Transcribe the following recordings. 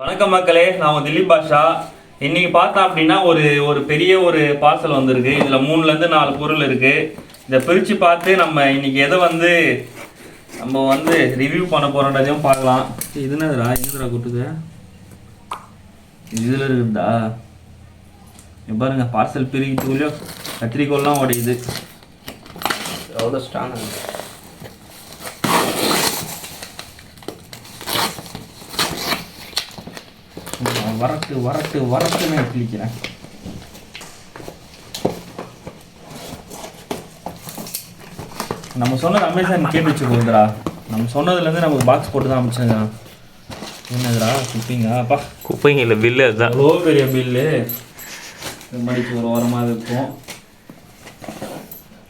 வணக்கம் மக்களே நான் திலீப் பாஷா இன்னைக்கு பார்த்தா அப்படின்னா ஒரு ஒரு பெரிய ஒரு பார்சல் வந்திருக்கு. இதில் மூணுலேருந்து நாலு பொருள் இருக்கு. இதை பிரித்து பார்த்து நம்ம இன்னைக்கு எதை வந்து நம்ம வந்து ரிவ்யூ பண்ண போகிறோன்றதையும் பார்க்கலாம். இது என்னதுடா? என்னதுடா கொட்டுது? இதில் இருக்குதா பாருங்க பார்சல் பிரிக்கிறதுக்குள்ளேயோ கத்திரிக்கோல்லாம் உடையுது. எவ்வளோ ஸ்ட்ராங் வரட்டு வரட்டு வரட்டுன்னு கிழிக்கிறேன் நம்ம சொன்னது அமேசான் கேட்டு வச்சுக்கோங்கடா. நம்ம சொன்னதுலேருந்து நமக்கு பாக்ஸ் போட்டு தான் அனுப்பிச்சிருக்கான் என்னதுடா குப்பிங்க அப்பா. குப்பைங்க இல்லை பில்லு அதுதான். அவ்வளோ பெரிய பில்லு இது மடிக்கு ஒரு ஓரமாக இருக்கும்.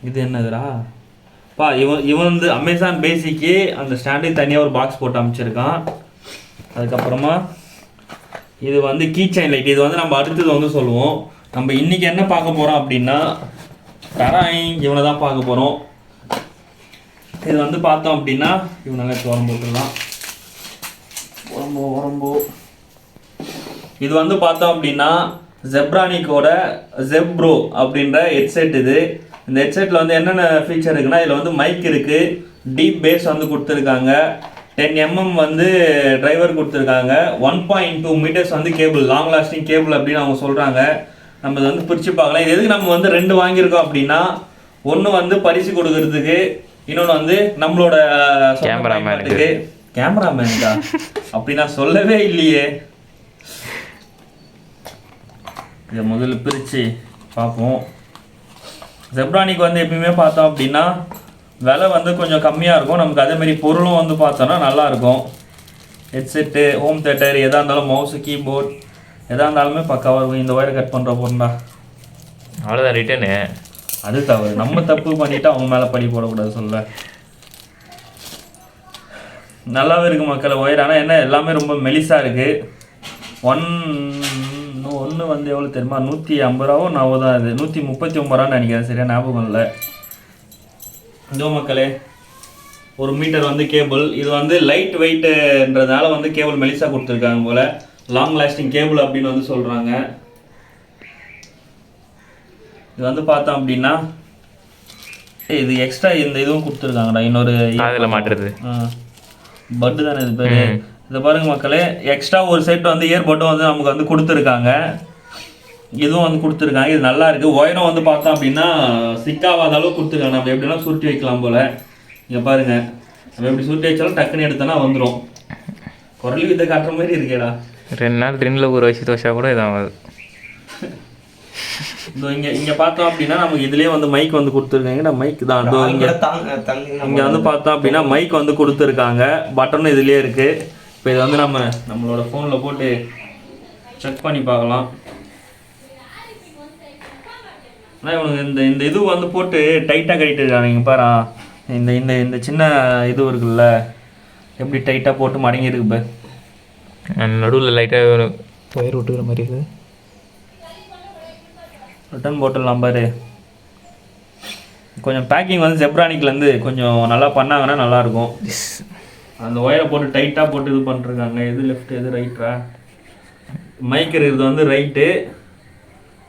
இது என்னதுடா? பா இவன் இவன் வந்து அமேசான் பேசிக்கு அந்த ஸ்டாண்டுக்கு தனியாக ஒரு பாக்ஸ் போட்டு அமைச்சிருக்கான். அதுக்கப்புறமா இது வந்து கீச்சைன் லைட் இது வந்து நம்ம அடுத்தது வந்து சொல்லுவோம். நம்ம இன்றைக்கி என்ன பார்க்க போகிறோம் அப்படின்னா தராய் இவனை தான் பார்க்க போகிறோம் இது வந்து பார்த்தோம் அப்படின்னா இவனால உரம் போட்டுடலாம் உரம்போ உரம்போ இது வந்து பார்த்தோம் அப்படின்னா ஜெப்ரானிக்கோட ஜெப்ரோ அப்படின்ற ஹெட்செட் இது. இந்த ஹெட்செட்டில் வந்து என்னென்ன ஃபீச்சர் இருக்குன்னா இதில் வந்து மைக் இருக்குது டீப் பேஸ் வந்து கொடுத்துருக்காங்க. டென் எம்எம் வந்து டிரைவர் கொடுத்துருக்காங்க. ஒன் பாயிண்ட் டூ மீட்டர்ஸ் வந்து கேபிள் லாங் லாஸ்டிங் கேபிள் அப்படின்னு அவங்க சொல்கிறாங்க நம்ம இதை வந்து பிரித்து பார்க்கலாம். இது எதுக்கு நம்ம வந்து ரெண்டு வாங்கியிருக்கோம் அப்படின்னா ஒன்று வந்து பரிசு கொடுக்கறதுக்கு இன்னொன்று வந்து நம்மளோட சொந்த Cameraman க்கு. பயன்பாட்டுக்கு. கேமராமேன்டா அப்படி நான் சொல்லவே இல்லையே. இதை முதல்ல பிரித்து பார்ப்போம். ஜெப்ரானிக் வந்து எப்பயுமே பார்த்தோம் அப்படின்னா விலை வந்து கொஞ்சம் கம்மியாக இருக்கும். நமக்கு அதே மாதிரி பொருளும் வந்து பார்த்தோன்னா நல்லா இருக்கும். ஹெட்செட்டு ஹோம் தேட்டர் எதாக இருந்தாலும் மவுஸு கீபோர்ட் எதாக இருந்தாலுமே பக்காவாக இருக்கும் இந்த ஒயரை கட் பண்ணுற பொருண்டா அவ்வளோதான் ரிட்டனு அது தவறு. நம்ம தப்பு பண்ணிட்டு அவங்க மேலே பழி போடக்கூடாது சொல்ல. நல்லாவே இருக்கு மக்கள் ஒயர் ஆனால் என்ன எல்லாமே ரொம்ப மெலிசாக இருக்கு. ஒன் ஒன்று வந்து எவ்வளோ தெரியுமா? நூற்றி ஐம்பது ரூபாவோ நாவோ தான் இது. நூற்றி முப்பத்தி ஒம்பது ரூபான்னு நினைக்கிறேன். சரியா ஞாபகம் இல்லை. இதோ மக்களே ஒரு மீட்டர் வந்து கேபிள். இது வந்து லைட் வெயிட்ன்றதுனால வந்து கேபிள் மெலிசா கொடுத்துருக்காங்க போல. லாங் லாஸ்டிங் கேபிள் அப்படின்னு வந்து சொல்கிறாங்க இது வந்து பார்த்தோம் அப்படின்னா இது எக்ஸ்ட்ரா இந்த இதுவும் கொடுத்துருக்காங்கடா. இன்னொரு அதில் மாட்டுறது. பட்டு தானே இது பேர். இதை பாருங்க மக்களே எக்ஸ்ட்ரா ஒரு செட் வந்து இயர்பட்டும் வந்து நமக்கு வந்து கொடுத்துருக்காங்க. இதுவும் வந்து கொடுத்துருக்காங்க. இது நல்லா இருக்கு. ஒயரும் வந்து பார்த்தோம் அப்படின்னா சிக்காவாத அளவு கொடுத்துருக்காங்க. நம்ம எப்படிலாம் சுருட்டி வைக்கலாம் போல. இங்க பாருங்க. நம்ம எப்படி சுருட்டி வச்சாலும் டக்குன்னு எடுத்தோன்னா வந்துடும் குரலி வித்தை காட்டுற மாதிரி இருக்கேடா. ரெண்டு நாள் ட்ரெயினில் ஊற வச்சு தோசா கூட இதாகாது. இதோ இங்க இங்க பார்த்தோம் அப்படின்னா நமக்கு இதுலயே வந்து மைக் வந்து கொடுத்துருக்காங்க. மைக் தான். இதோ இங்க இங்க வந்து பார்த்தோம் அப்படின்னா மைக் வந்து கொடுத்துருக்காங்க. பட்டனும் இதுலயே இருக்கு. இப்போ இதை வந்து நம்ம நம்மளோட ஃபோன்ல போட்டு செக் பண்ணி பார்க்கலாம். ஆனால் இவனுக்கு இந்த இந்த இது வந்து போட்டு டைட்டாக கட்டிட்டு இருக்காங்க இங்க பாரா. இந்த இந்த இந்த சின்ன இது இருக்குல்ல எப்படி டைட்டாக போட்டு மடங்கி இருக்கு பாரு நடுவில் லைட்டாக ஒரு ஒயர் விட்டுக்கிற மாதிரி இருக்குது. ரிட்டர்ன் போட்டுடலாம் பாரு. கொஞ்சம் பேக்கிங் வந்து ஜெப்ரானிக்லேருந்து கொஞ்சம் நல்லா பண்ணாங்கன்னா நல்லாயிருக்கும். அந்த ஒயரை போட்டு டைட்டாக போட்டு இது பண்ணிருக்காங்க எது லெஃப்ட் எது ரைட்டா மைக் இருக்கிறது வந்து ரைட்டு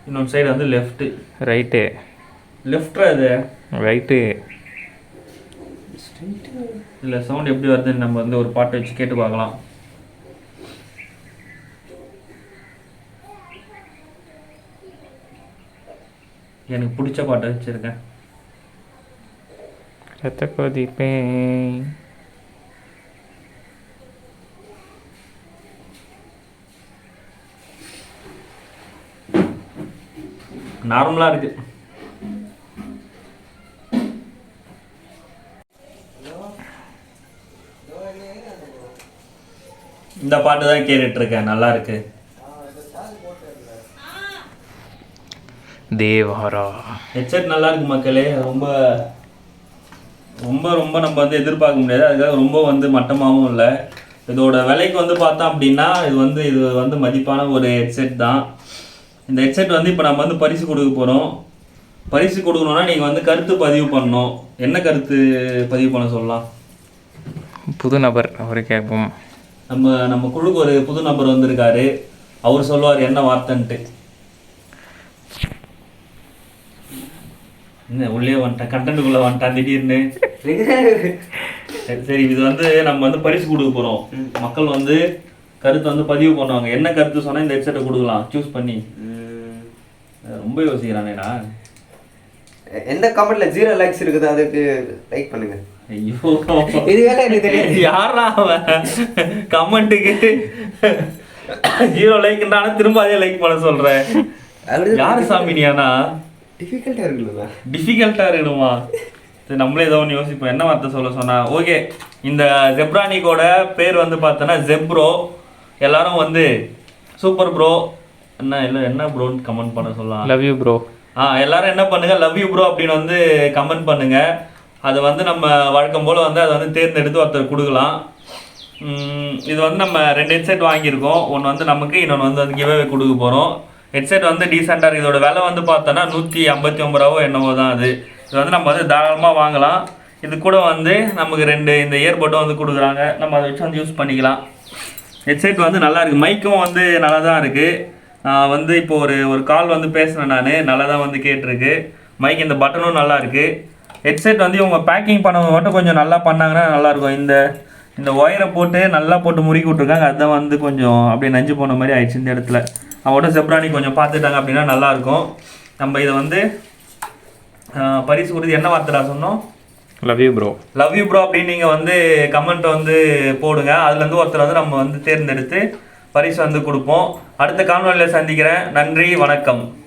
இன்னொரு சைடு வந்து லெஃப்ட்டு ரைட்டு லெஃப்டா இது? ரைட்டு இல்லை சவுண்ட் எப்படி வருதுன்னு நம்ம வந்து ஒரு பாட்டை வச்சு கேட்டு பார்க்கலாம். எனக்கு பிடிச்ச பாட்டை வச்சுருக்கேன். ரத்த கொதிப்பேன். நார்மலாக இருக்கு. இந்த பாட்டு தான் கேட்டுட்டு இருக்கேன் நல்லா இருக்கு. தேவாரா? ஹெட்செட் நல்லா இருக்கு மக்களே. ரொம்ப ரொம்ப ரொம்ப நம்ம வந்து எதிர்பார்க்க முடியாது. அதுக்காக ரொம்ப வந்து மட்டமாகவும் இல்லை. இதோட விலைக்கு வந்து பார்த்தோம் அப்படின்னா இது வந்து இது வந்து மதிப்பான ஒரு ஹெட்செட் தான். இந்த ஹெட்செட் வந்து இப்போ நம்ம வந்து பரிசு கொடுக்க போகிறோம் பரிசு கொடுக்கணும்னா நீங்கள் வந்து கருத்து பதிவு பண்ணணும். என்ன கருத்து பதிவு பண்ண சொல்லலாம்? புது நபர் அவரை கேட்போம். நம்ம நம்ம குழுக்கு ஒரு புது நபர் வந்திருக்காரு. அவர் சொல்லுவார் என்ன வார்த்தைன்ட்டு. என்ன உள்ளே வந்துட்டேன் கண்டென்ட்டுக்குள்ளே வந்துட்டான் திடீர்னு. சரி சரி இது வந்து நம்ம வந்து பரிசு கொடுக்க போகிறோம் மக்கள் வந்து கருத்தை வந்து பதிவு பண்ணுவாங்க. என்ன கருத்து சொன்னால் இந்த ஹெட்செட்டை கொடுக்கலாம். சூஸ் பண்ணி. ரொம்ப யோசிக்கிறானேடா எந்த கமெண்ட்ல ஜீரோ லைக்ஸ் இருக்குது அதுக்கு லைக் பண்ணுங்க. ஐயோ. இது வேலை எனக்கு தெரியாது. யாரா அவன்? கமெண்ட்டுக்கு. ஜீரோ லைக்ன்றான திரும்ப அதே லைக் பண்ண சொல்றேன். யாரு சாமி நீயானா டிஃபிகல்ட்டா இருக்குல்ல டிஃபிகல்ட்டா இருக்கணுமா சரி நம்மளே ஏதோ ஒன்று யோசிப்போம். என்ன வார்த்தை சொல்ல சொன்னா? ஓகே இந்த ஜெப்ரானிக்கோட பேர் வந்து பார்த்தோன்னா ஜெப்ரோ. எல்லாரும் வந்து சூப்பர் ப்ரோ என்ன இல்லை என்ன ப்ரோன்னு கமெண்ட் பண்ண சொல்லலாம்? லவ் யூ ப்ரோ ஆ எல்லாரும் என்ன பண்ணுங்க லவ் யூ ப்ரோ அப்படின்னு வந்து கமெண்ட் பண்ணுங்க. அது வந்து நம்ம வழக்கம் போல் வந்து அதை வந்து தேர்ந்தெடுத்து ஒருத்தர் கொடுக்கலாம். இது வந்து நம்ம ரெண்டு ஹெட்செட் வாங்கியிருக்கோம். ஒன்று வந்து நமக்கு இன்னொன்று வந்து கிவ்அவே கொடுக்க போகிறோம் ஹெட்செட் வந்து டீசெண்டாக இருக்குது இதோட விலை வந்து பார்த்தோன்னா நூற்றி ஐம்பத்தி ஒம்பது ரூபாவோ என்னவோ தான் அது. இது வந்து நம்ம வந்து தாராளமாக வாங்கலாம். இது கூட வந்து நமக்கு ரெண்டு இந்த இயர்பட்டும் வந்து கொடுக்குறாங்க. நம்ம அதை வச்சு வந்து யூஸ் பண்ணிக்கலாம். ஹெட்செட் வந்து நல்லா இருக்குது மைக்கும் வந்து நல்லா தான் இருக்குது வந்து இப்போ ஒரு ஒரு கால் வந்து பேசினேன் நான். நல்லா தான் வந்து கேட்டிருக்கு. மைக் இந்த பட்டனும் நல்லா இருக்குது ஹெட்செட் வந்து இவங்க பேக்கிங் பண்ணவங்க மட்டும் கொஞ்சம் நல்லா பண்ணாங்கன்னா நல்லாயிருக்கும் இந்த இந்த ஒயரை போட்டு நல்லா போட்டு முறுக்கி விட்ருக்காங்க அதுதான் வந்து கொஞ்சம் அப்படியே நஞ்சு போன மாதிரி ஆயிடுச்சு இந்த இடத்துல. அவங்களோட செப்ரானி கொஞ்சம் பார்த்துட்டாங்க அப்படின்னா நல்லாயிருக்கும் நம்ம இதை வந்து பரிசு கொடுத்து என்ன வார்த்தைடா சொன்னோம்? Love you bro love you bro அப்படின்னு நீங்கள் வந்து கமெண்ட் வந்து போடுங்க. அதுலேருந்து ஒருத்தர் வந்து நம்ம வந்து தேர்ந்தெடுத்து பரிசு வந்து கொடுப்போம். அடுத்த காணொலியில் சந்திக்கிறேன். நன்றி வணக்கம்.